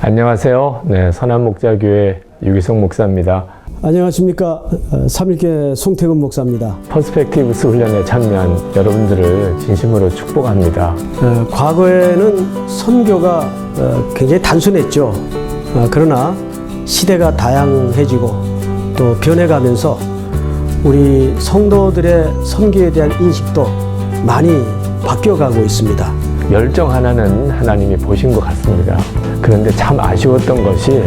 안녕하세요. 네, 선한 목자교회 유기성 목사입니다. 안녕하십니까. 어, 삼일계 송태근 목사입니다. 퍼스펙티브스 훈련에 참여한 여러분들을 진심으로 축복합니다. 어, 과거에는 선교가 어, 굉장히 단순했죠. 어, 그러나 시대가 다양해지고 또 변해가면서 우리 성도들의 선교에 대한 인식도 많이 바뀌어가고 있습니다. 열정 하나는 하나님이 보신 것 같습니다. 그런데 참 아쉬웠던 것이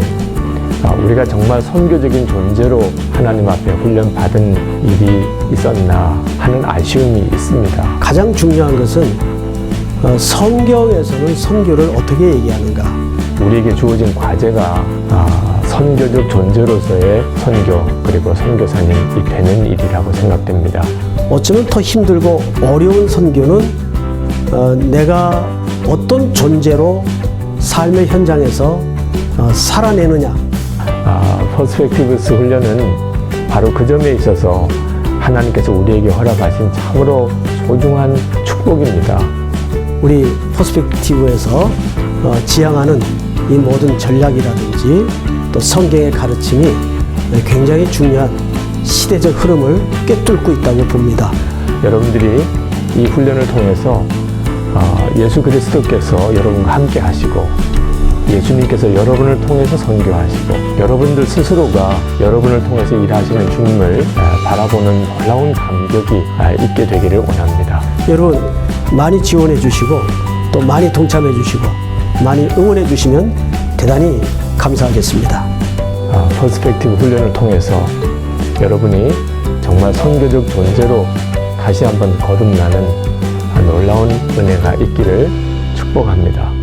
아, 우리가 정말 선교적인 존재로 하나님 앞에 훈련받은 일이 있었나 하는 아쉬움이 있습니다. 가장 중요한 것은 어, 성경에서는 선교를 어떻게 얘기하는가. 우리에게 주어진 과제가 아, 선교적 존재로서의 선교 그리고 선교사님이 되는 일이라고 생각됩니다. 어쩌면 더 힘들고 어려운 선교는 어, 내가 어떤 존재로 삶의 현장에서 어, 살아내느냐. 아, 퍼스펙티브스 훈련은 바로 그 점에 있어서 하나님께서 우리에게 허락하신 참으로 소중한 축복입니다. 우리 퍼스펙티브에서 어, 지향하는 이 모든 전략이라든지 또 성경의 가르침이 굉장히 중요한 시대적 흐름을 꿰뚫고 있다고 봅니다. 여러분들이 이 훈련을 통해서 아, 예수 그리스도께서 여러분과 함께 하시고 예수님께서 여러분을 통해서 선교하시고 여러분들 스스로가 여러분을 통해서 일하시는 주님을 아, 바라보는 놀라운 감격이 아, 있게 되기를 원합니다. 여러분 많이 지원해 주시고 또 많이 동참해 주시고 많이 응원해 주시면 대단히 감사하겠습니다. 아, 퍼스펙티브 훈련을 통해서 여러분이 정말 선교적 존재로 다시 한번 거듭나는 아, 놀라운 은혜가 있기를 축복합니다.